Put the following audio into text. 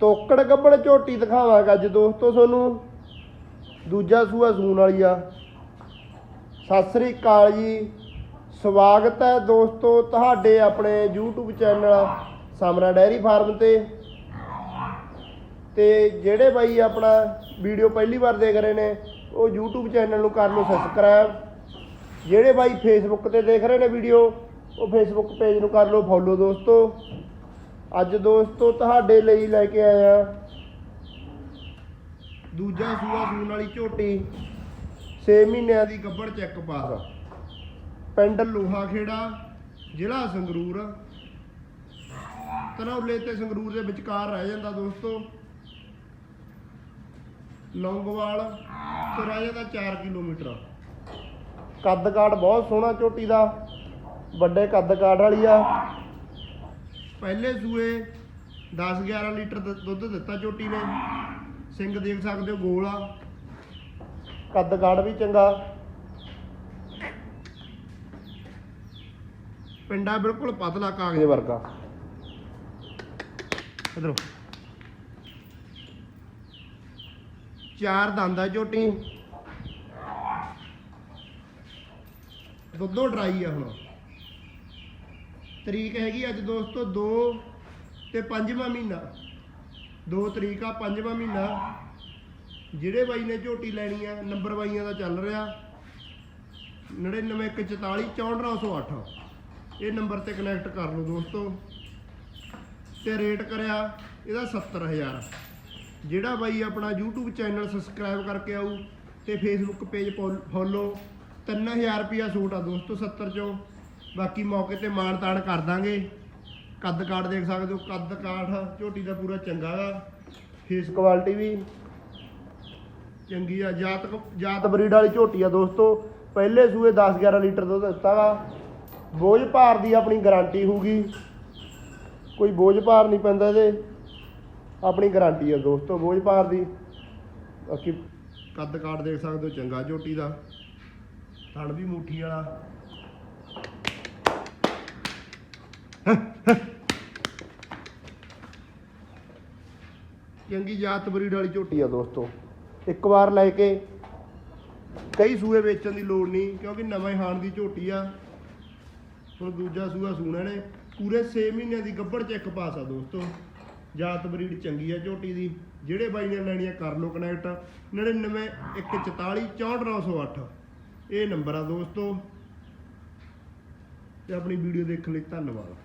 ਤੋਕੜ ਗੱਬੜ ਝੋਟੀ ਦਿਖਾਵਾਂਗਾ ਅੱਜ ਦੋਸਤੋ ਤੁਹਾਨੂੰ। ਦੂਜਾ ਸੂਆ ਸੂਣ ਵਾਲੀ ਆ। ਸਤਿ ਸ੍ਰੀ ਅਕਾਲ ਜੀ। ਸਵਾਗਤ ਹੈ ਦੋਸਤੋ ਤੁਹਾਡੇ ਆਪਣੇ YouTube channel Samra dairy farm ਤੇ। ਤੇ ਜਿਹੜੇ ਬਾਈ ਆਪਣਾ ਵੀਡੀਓ ਪਹਿਲੀ ਵਾਰ ਦੇਖ ਰਹੇ ਨੇ, ਉਹ YouTube ਚੈਨਲ ਨੂੰ ਕਰ ਲਓ ਸਬਸਕ੍ਰਾਈਬ ਜਿਹੜੇ ਬਾਈ Facebook ਤੇ ਦੇਖ ਰਹੇ ਨੇ ਵੀਡੀਓ, ਉਹ Facebook ਪੇਜ ਨੂੰ ਕਰ ਲਓ ਫੋਲੋ ਦੋਸਤੋ। ਅੱਜ ਦੋਸਤੋ ਤੁਹਾਡੇ ਲਈ ਲੈ ਕੇ ਆਇਆ। ਦੂਜਾ ਸੂਆ ਸੂਣ ਵਾਲੀ ਝੋਟੀ। 6 ਮਹੀਨਿਆਂ ਦੀ ਗੱਬੜ ਚੈੱਕ ਪਾਸ। ਪਿੰਡ ਲੋਹਾ ਖੇੜਾ, ਜ਼ਿਲ੍ਹਾ ਸੰਗਰੂਰ। ਤਰੌਲੇ ਤੇ ਸੰਗਰੂਰ ਦੇ ਵਿਚਕਾਰ ਰਹਿ ਜਾਂਦਾ ਦੋਸਤੋ। ਲੌਂਗਵਾਲ ਤੋਂ ਰਹਿ ਜਾਂਦਾ 4 ਕਿਲੋਮੀਟਰ। ਕੱਦ ਕਾਠ ਬਹੁਤ ਸੋਹਣਾ ਝੋਟੀ ਦਾ। ਵੱਡੇ ਕੱਦ ਕਾਠ ਵਾਲੀ ਆ। ਪਹਿਲੇ ਸੂਏ 10 11 ਲੀਟਰ ਦ- ਦੁੱਧ ਦਿੱਤਾ ਚੋਟੀ ਨੇ। ਸਿੰਘ ਦੇਖ ਸਕਦੇ ਹੋ ਗੋਲ ਆ। ਕੱਦ ਕਾੜ ਵੀ ਚੰਗਾ। ਪਿੰਡਾ ਬਿਲਕੁਲ ਪਤਲਾ ਕਾਗਜ਼ ਵਰਗਾ। ਇਧਰੋਂ। ਚਾਰ ਦੰਦਾ ਝੋਟੀ ਦੁੱਧੋ ਡਰਾਈ ਆ ਹੁਣ। ਤਰੀਕ ਹੈਗੀ ਅੱਜ ਦੋਸਤੋ 2 ਤੇ 5ਵਾਂ ਮਹੀਨਾ। 2 ਤਰੀਕ ਆ 5ਵਾਂ ਮਹੀਨਾ। ਜਿਹੜੇ ਬਾਈ ਨੇ ਝੋਟੀ ਲੈਣੀ ਆ, ਨੰਬਰ ਬਾਈਆਂ ਦਾ ਚੱਲ ਰਿਹਾ। 9914464908 ਇਹ ਨੰਬਰ ਤੇ ਕਨੈਕਟ ਕਰ ਲਓ ਦੋਸਤੋ। ਤੇ ਰੇਟ ਕਰਿਆ ਇਹਦਾ 70000 ਜਿਹੜਾ ਬਾਈ ਆਪਣਾ YouTube ਚੈਨਲ ਸਬਸਕ੍ਰਾਈਬ ਕਰਕੇ ਆਊ ਤੇ Facebook ਪੇਜ ਫੋਲੋ 3000 ਰੁਪਿਆ ਸੂਟ ਆ ਦੋਸਤੋ 70 ਚੋਂ। ਬਾਕੀ ਮੌਕੇ ਤੇ ਮਾਣ ਤਾਣ ਕਰ ਦਾਂਗੇ। ਕੱਦ ਕਾਠ ਦੇਖ ਸਕਦੇ ਹੋ, ਕੱਦ ਕਾਠ, ਝੋਟੀ ਦਾ ਪੂਰਾ ਚੰਗਾ ਗਾ। ਫੇਸ ਕੁਆਲਿਟੀ ਵੀ ਚੰਗੀ ਆ। ਜਾਤ ਜਾਤ ਬਰੀਡ ਵਾਲੀ ਝੋਟੀ ਆ ਦੋਸਤੋ। ਪਹਿਲੇ ਸੂਏ 10 11 ਲੀਟਰ ਦੁੱਧ ਦਿੱਤਾ ਗਾ ਬੋਝ ਭਾਰ ਦੀ ਆਪਣੀ ਗਾਰੰਟੀ ਹੋਊਗੀ। ਕੋਈ ਬੋਝ ਭਾਰ ਨਹੀਂ ਪੈਂਦਾ ਇਹਦੇ। ਆਪਣੀ ਗਾਰੰਟੀ ਆ ਦੋਸਤੋ, ਬੋਝ ਭਾਰ ਦੀ। ਬਾਕੀ ਕੱਦ ਕਾਠ ਦੇਖ ਸਕਦੇ ਹੋ, ਚੰਗਾ ਝੋਟੀ ਦਾ। ਥਣ ਵੀ ਮੁੱਠੀ ਵਾਲਾ। ਚੰਗੀ ਜਾਤ ਬਰੀਡ ਵਾਲੀ ਝੋਟੀ ਆ ਦੋਸਤੋ। ਇੱਕ ਵਾਰ ਲੈ ਕੇ ਕਈ ਸੂਏ ਵੇਚਣ ਦੀ ਲੋੜ ਨਹੀਂ, ਕਿਉਂਕਿ ਨਵੇਂ ਹੀ ਹਾਣ ਦੀ ਝੋਟੀ ਆ। ਹੁਣ ਦੂਜਾ ਸੂਆ ਸੂਣਾ ਨੇ। ਪੂਰੇ 6 ਮਹੀਨਿਆਂ ਦੀ ਗੱਭੜ ਚੈੱਕ ਪਾਸ ਆ ਦੋਸਤੋ। ਜਾਤ ਬਰੀਡ ਚੰਗੀ ਆ ਝੋਟੀ ਦੀ। ਜਿਹੜੇ ਬਾਈ ਨੇ ਲੈਣੀ ਆ ਕਰ ਲਓ ਕਨੈਕਟ। 99 144 64908 ਇਹ ਨੰਬਰ ਆ ਦੋਸਤੋ। ਤੇ ਆਪਣੀ ਵੀਡੀਓ ਦੇਖਣ ਲਈ ਧੰਨਵਾਦ।